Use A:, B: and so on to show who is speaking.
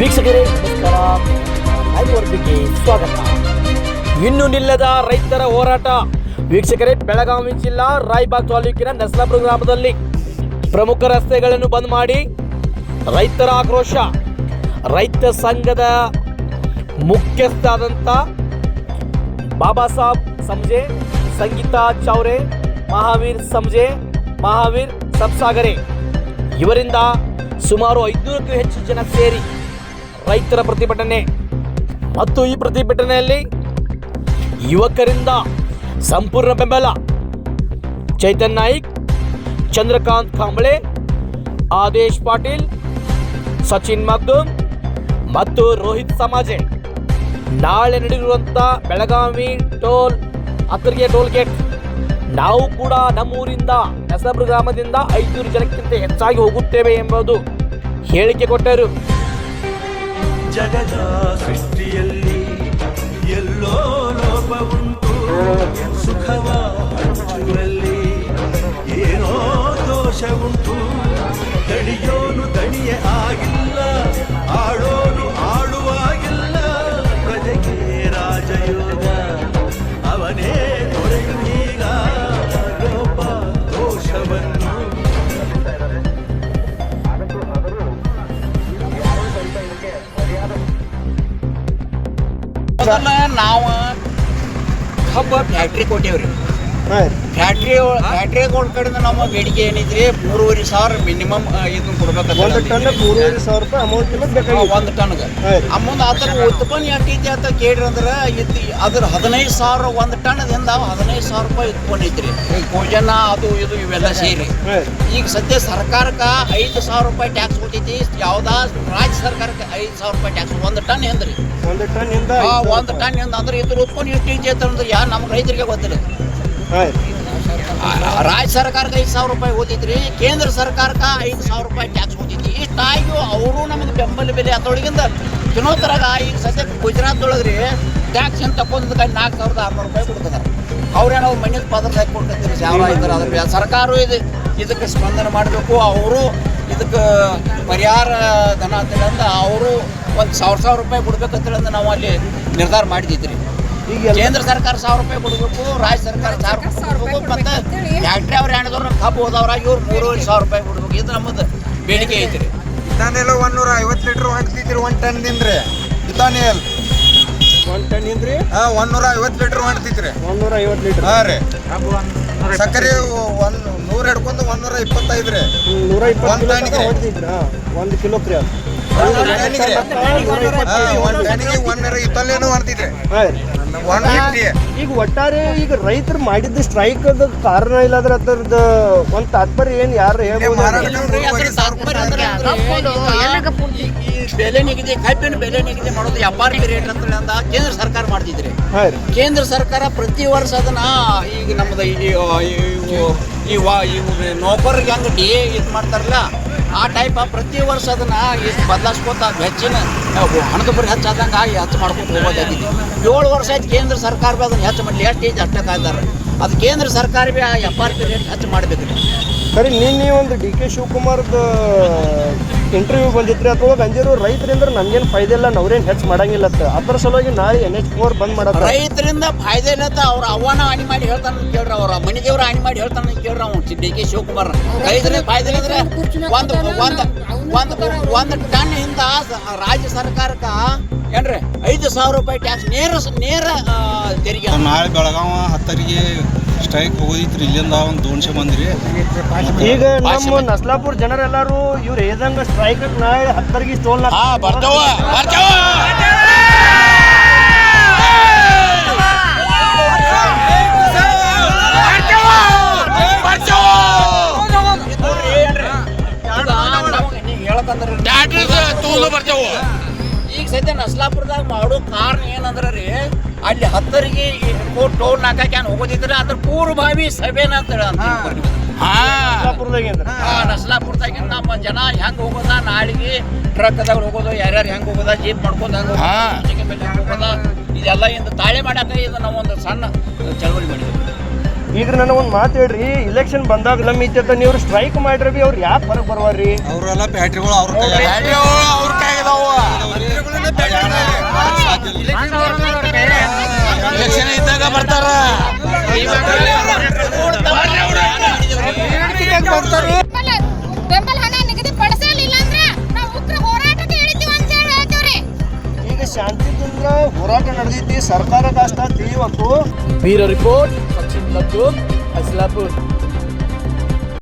A: ವೀಕ್ಷಕರೇ, ನಮಸ್ಕಾರ. ಸ್ವಾಗತ. ಇನ್ನು ನಿಲ್ಲದ ರೈತರ ಹೋರಾಟ. ವೀಕ್ಷಕರೇ, ಬೆಳಗಾವಿ ಜಿಲ್ಲಾ, ರಾಯಬಾಗ್ ತಾಲೂಕಿನ ನಸ್ಲಾಪುರ ಗ್ರಾಮದಲ್ಲಿ ಪ್ರಮುಖ ರಸ್ತೆಗಳನ್ನು ಬಂದ್ ಮಾಡಿ ರೈತರ ಆಕ್ರೋಶ. ರೈತ ಸಂಘದ ಮುಖ್ಯಸ್ಥ ಆದಂಥ ಬಾಬಾ ಸಾಬ್ ಸಂಜೆ, ಸಂಗೀತಾ ಚೌರೆ, ಮಹಾವೀರ್ ಸಂಜೆ, ಮಹಾವೀರ್ ಸಬ್ಸಾಗರೆ. ಇವರಿಂದ ಸುಮಾರು ಐದುನೂರಕ್ಕೂ ಹೆಚ್ಚು ಜನ ಸೇರಿ ರೈತರ ಪ್ರತಿಭಟನೆ ಮತ್ತು ಈ ಪ್ರತಿಭಟನೆಯಲ್ಲಿ ಯುವಕರಿಂದ ಸಂಪೂರ್ಣ ಬೆಂಬಲ. ಚೈತನ್ ನಾಯ್ಕ್, ಚಂದ್ರಕಾಂತ್ ಕಾಂಬಳೆ, ಆದೇಶ್ ಪಾಟೀಲ್, ಸಚಿನ್ ಮಗ್ದೂಮ್ ಮತ್ತು ರೋಹಿತ್ ಸಮಾಜೆ. ನಾಳೆ ನಡೆದಿರುವಂಥ ಬೆಳಗಾವಿ ಟೋಲ್ ಅತ್ರಿಗೆ ಟೋಲ್ ಗೇಟ್. ನಾವು ಕೂಡ ನಮ್ಮೂರಿಂದ ನಸಬ್ರ ಗ್ರಾಮದಿಂದ ಐದುನೂರು ಜನಕ್ಕಿಂತ ಹೆಚ್ಚಾಗಿ ಹೋಗುತ್ತೇವೆ ಎಂಬುದು ಹೇಳಿಕೆ ಕೊಟ್ಟರು.
B: ಜಗದ ಸೃಷ್ಟಿಯಲ್ಲಿ ಎಲ್ಲೋ ಲೋಪವುಂಟು ಸುಖವ ಹಂಚುವಲ್ಲಿ ಏನೋ ಉಂಟು. ದಣಿಯೋನು ದಣಿಯೇ ಆಗಿಲ್ಲ ಆಳೋನು ಆಳುವಾಗಿಲ್ಲ ಪ್ರಜೆಗೆ ರಾಜಯೋಗ, ಅವನೇ ದೊರೆಯುವೀಗ
C: ಮೊದಲ ನಾವು ಕಬ್ಬ ಫ್ಯಾಕ್ಟ್ರಿ ಕೊಟ್ಟೇವ್ರಿ. ಫ್ಯಾಕ್ಟ್ರಿ ಫ್ಯಾಕ್ಟ್ರಿಗಳ ಕಡೆಯಿಂದ ನಮ್ಮ ಬೇಡಿಕೆ ಏನಿದ್ರಿ ಮೂರುವರೆ ಸಾವಿರ ಮಿನಿಮಮ್ ಇದನ್ನ ಕೊಡ್ಬೇಕಂತ
D: ಒಂದು ಟನ್ ಮೂರುವರೆ ಸಾವಿರ ರೂಪಾಯಿ ಅಮೌಂಟ್ ಬೇಕಾಗಿತ್ತು.
C: ಒಂದು ಟನ್ಗೆ. ಅಮ್ಮಂದು ಅದರ ಉತ್ಪನ್ನ ಎಷ್ಟೈತಿ ಅಂತ ಕೇಳ್ರಿ ಅಂದ್ರೆ ಇದು ಅದ್ರ ಹದಿನೈದು ಸಾವಿರ ಒಂದು ಟನ್ದಿಂದ ಹದಿನೈದು ಸಾವಿರ ರೂಪಾಯಿ ಉತ್ಪನ್ನ ಐತ್ರಿ. ಭೋಜನ ಅದು ಇದು ಇವೆಲ್ಲ ಸೇರಿ. ಈಗ ಸದ್ಯ ಸರ್ಕಾರಕ್ಕೆ ಐದು ಸಾವಿರ ರೂಪಾಯಿ ಟ್ಯಾಕ್ಸ್ ಕೊಟ್ಟೈತಿ ಯಾವ್ದಾ ರಾಜ್ಯ ಸರ್ಕಾರಕ್ಕೆ ಐದು ಸಾವಿರ ರೂಪಾಯಿ ಟ್ಯಾಕ್ಸ್ ಒಂದು ಟನ್ ಎಂದ್ರಿ
D: ಒಂದು ಟನ್ ಇಂದ
C: ಆ, ಒಂದು ಟನ್ ಎಂದ ಅಂದ್ರೆ ಇದ್ರ ಉತ್ಪನ್ನ ಎಷ್ಟು ಇಂಚ್ ಐತೆ ಅಂದ್ರೆ ಯಾರು ನಮ್ಮ ರೈತರಿಗೆ ಗೊತ್ತಿಲ್ಲ. ರಾಜ್ಯ ಸರ್ಕಾರಕ್ಕೆ ಐದು ಸಾವಿರ ರೂಪಾಯಿ ಓದಿದ್ರಿ ಕೇಂದ್ರ ಸರ್ಕಾರಕ್ಕೆ ಐದು ಸಾವಿರ ರೂಪಾಯಿ ಟ್ಯಾಕ್ಸ್ ಓದಿದ್ರಿ ಇಷ್ಟಾಗಿ ಅವರು ನಮಗೆ ಬೆಂಬಲ ಬೆಲೆ ಅದೊಳಗಿಂದ ತಿನ್ನೋತರಾಗ ಈಗ ಸದ್ಯ ಗುಜರಾತ್ ರೀ ಟ್ಯಾಕ್ಸ್ ಏನು ತಗೊಂಡ್ ನಾಲ್ಕು ಸಾವಿರದ ಆರ್ನೂರು ರೂಪಾಯಿ ಕೊಡ್ತಿದ್ದಾರೆ ಅವ್ರೇನೋ ಮಣ್ಣಿನ ಪದಾರ್ಥ ಹಾಕಿ ಕೊಡ್ತಿರ್ತೀರಿ ಯಾವ ಇದ್ದಾರೆ ಅದ್ರ ಮೇಲೆ ಸರ್ಕಾರ ಇದು. ಇದಕ್ಕೆ ಸ್ಪಂದನೆ ಮಾಡಬೇಕು ಅವರು ಇದಕ್ಕೆ ಪರಿಹಾರ ಧನ ಅಂತ ಅವರು ಒಂದು ಸಾವಿರ ಸಾವಿರ ರೂಪಾಯಿ ಕೊಡ್ಬೇಕಂತೇಳಿ ನಾವು ಅಲ್ಲಿ ನಿರ್ಧಾರ ಮಾಡಿದ್ರಿ
D: ಈಗ
C: ಕೇಂದ್ರ ಸರ್ಕಾರ ಸಾವಿರ ರೂಪಾಯಿ ಕೊಡಬೇಕು ರಾಜ್ಯ ಸರ್ಕಾರ ಸಾವಿರ ರೂಪಾಯಿ ಕೊಡಬೇಕು ಮತ್ತೆ ಫ್ಯಾಕ್ಟ್ರಿ ಅವ್ರು ಹೆಣ್ದವ್ರ ಕಬ್ಬು ಹೋದವ್ರ ಇವ್ರು ಮೂರುವರೆ ಸಾವಿರ ರೂಪಾಯಿ ಕೊಡ್ಬೇಕು. ಇದು ನಮ್ಮದು ಬೇಡಿಕೆ ಐತ್ರಿ.
E: ಇದಾನೆಲ್ಲ ಒಂದೂರ ಐವತ್ತು ಲೀಟ್ರ್ ಹೊಂಡ್ತಿದ್ರಿ ಒಂದು ಟನ್ದಿಂದ್ರಿ ಇದಾನೆಲ್
D: ಒಂದು ಟನ್ ಇಂದ್ರಿ?
E: ಹಾ ಒಂದೂರ ಐವತ್ತು ಲೀಟ್ರ್ ಹೊಂಡ್ತಿದ್ರಿ
D: ಒಂದೂರ ಐವತ್ತು ಲೀಟರ್.
E: ಹಾ ರೀ. ಸಕ್ಕರೆ ಒಂದು ನೂರ ಹಿಡ್ಕೊಂಡು ಒಂದೂರ ಇಪ್ಪತ್ತೈದು ರೀ.
D: ನೂರ ಇಪ್ಪತ್ತು
E: ಒಂದ್
D: ಕಿಲೋ
E: ರೀ
D: ಈಗ ಒಟ್ಟಾರೆ ಈಗ ರೈತರು ಮಾಡಿದ ಸ್ಟ್ರೈಕ್ ಕಾರಣ ಇಲ್ಲಾದ್ರೆ ಅದರದ ಒಂದ್ ತಾತ್ಪರ್ಯ ಏನ್ ಯಾರು
C: ಬೆಲೆ ನಿಗದಿ ಕಬ್ಬಿನ ಬೆಲೆ ನಿಗದಿ ಮಾಡೋದು ಪಿ ರೇಟ್ ಅಂತ ಅಂದ ಕೇಂದ್ರ ಸರ್ಕಾರ ಮಾಡ್ತಿದ್ರಿ ಕೇಂದ್ರ ಸರ್ಕಾರ ಪ್ರತಿ ವರ್ಷ ಅದನ್ನ ಈಗ ನಮ್ದು ಈ ನೌಕರಿಗೆ ಹಂಗ ಡಿ ಎ ಇದು ಮಾಡ್ತಾರಲ್ಲ ಆ ಟೈಪ್ ಪ್ರತಿ ವರ್ಷ ಅದನ್ನ ಎಷ್ಟು ಬದಲಾಯಿಸ್ಕೊತ ಹೆಚ್ಚಿನ ಅವು ಹಣದ ಬರೀ ಹೆಚ್ಚಾದಂಗೆ ಆಗಿ ಹೆಚ್ಚು ಮಾಡ್ಕೊಂಡು ಹೋಗೋದಾಗಿದೆ ಏಳು ವರ್ಷ ಆಯ್ತು ಕೇಂದ್ರ ಸರ್ಕಾರ ಬಿ ಅದನ್ನ ಹೆಚ್ಚು ಮಾಡಲಿ, ಎಷ್ಟು ಏಜ್ ಅಷ್ಟೇ ಕಾಯ್ದಾರೆ. ಅದು ಕೇಂದ್ರ ಸರ್ಕಾರ B F R P rate ಹೆಚ್ಚು ಮಾಡಬೇಕು
D: ಸರಿ, ನಿನ್ನೆ ಒಂದು ಡಿ ಕೆ ಶಿವಕುಮಾರ್ದ ಇಂಟರ್ವ್ಯೂ ಬಂದಿತ್ರಿ ಅದ್ರೊಳಗೆ ಅಂದಿರು ರೈತರಿಂದ ನಮ್ಗೇನು ಫೈದೆ ಇಲ್ಲ ನಾವ್ರೇನು ಹೆಚ್ಚು ಮಾಡಂಗಿಲ್ಲ ಅದ್ರ ಸಲುವಾಗಿ ನಾಳೆ ಎನ್ ಎಚ್ ಫೋರ್ ಬಂದ್ ಮಾಡೋದು
C: ರೈತರಿಂದ ಫಾಯ್ದೆ ಅಂತ ಅವ್ರ ಅವ್ವನ ಹಾನಿ ಮಾಡಿ ಹೇಳ್ತಾನ ಕೇಳ್ರ ಅವ್ರ ಮನೆ ದೇವ್ರ ಹಾನಿ ಮಾಡಿ ಹೇಳ್ತಾನ ಕೇಳ್ರ ಅವ್ನು ಡಿ ಕೆ ಶಿವಕುಮಾರ್ ರೈತರಿಂದ ಫಾಯ್ದೆ ಇಲ್ಲ ಅಂದ್ರೆ ಒಂದು ಒಂದು ಒಂದು ಒಂದು ಟನ್ ಇಂದ ರಾಜ್ಯ ಸರ್ಕಾರಕ್ಕ ಏನ್ರಿ ಐದು ಸಾವಿರ ರೂಪಾಯಿ ಟ್ಯಾಕ್ಸ್ ನೇರ ಸ- ನೇರ ತೆರಿಗೆ.
F: ನಾಳೆ ಬೆಳಗಾವ ಹತ್ತರಿಗೆ ಸ್ಟ್ರೈಕ್ ಹೋಗೋದಿತ್ತು ಇಲ್ಲಿಂದ ಒಂದು ದೋನ್ಶೆ ಮಂದಿ
D: ಈಗ ನಮ್ಮ ನಸ್ಲಾಪುರ ಜನರೆಲ್ಲರೂ ಇವ್ರು ಏದಂಗ ಸ್ಟ್ರೈಕ್ ನಾಳೆ ಹತ್ತರಿಗೆ
C: ತೋಲ್ ಬರ್ತಾವ! ಈಗ ಸದ್ಯ ನಸ್ಲಾಪುರದಾಗ ಮಾಡೋ ಕಾರಣ ಏನಂದ್ರ ರೀ ಅಲ್ಲಿ ಹತ್ತರಿಗೆ ಟೋಲ್ ನಾಲ್ಕಕ್ಕೆ ಹೋಗೋದಿದ್ರೆ ಅದ್ರ ಪೂರ್ವಭಾವಿ ಸಭೆನ ಅಂತ ಹೇಳಿ ಅಂತ ತಿಳ್ಕೊಂಡ್ವಿ. ಹಾ.
D: ನಸ್ಲಾಪುರದಾಗ
C: ಆ ನಸ್ಲಾಪುರದಾಗ ನಮ್ಮ ಜನ ಹೆಂಗ್ ಹೋಗೋದ ನಾಳಿಗೆ ಟ್ರಕ್ದಾಗ ಹೋಗೋದು ಯಾರ್ಯಾರು ಹೆಂಗ್ ಹೋಗೋದ ಜೀಪ್ ಮಾಡ್ಕೊಂಡು ಹೆಂಗ್ ಹೋಗೋದ ಮೇಲೆ ಹೋಗೋದ ಇದೆಲ್ಲ ಇಂದ ತಾಳೆ ಮಾಡಾಕ ಇದು ಒಂದು ಸಣ್ಣ ಚಳವಳಿ ಮಾಡಿದ್ವಿ
D: ಈಗ ನನಗೊಂದು ಒಂದು ಮಾತು ಹೇಳ್ರಿ ಇಲೆಕ್ಷನ್ ಬಂದಾಗ ನಮ್ಮ ಇತ್ತ ನೀವು ಸ್ಟ್ರೈಕ್ ಮಾಡ್ರಿ ಬಿ ಅವ್ರು ಯಾಕೆ ಹೊರಗೆ ಬರ್ವಾರ್ರಿ?
F: ಅವರೆಲ್ಲ ಬ್ಯಾಟ್ರಿಗಳು ಅವ್ರ ಕೈ
C: ಅವ್ರ ಕೈಗದಾವ
G: ಎಲೆಕ್ಷನ್ ಇದ್ದಾಗ ಬರ್ತಾರ.
D: ಈಗ ಹೋರಾಟ ನಡೆದಿದ್ದಿ ಸರ್ಕಾರದ ಅಷ್ಟ ತಿಳಿಯುವಂತು
A: ಬೀರೋ ರಿಪೋರ್ಟ್ ಮತ್ತು ಅಸಲಾಪುರ್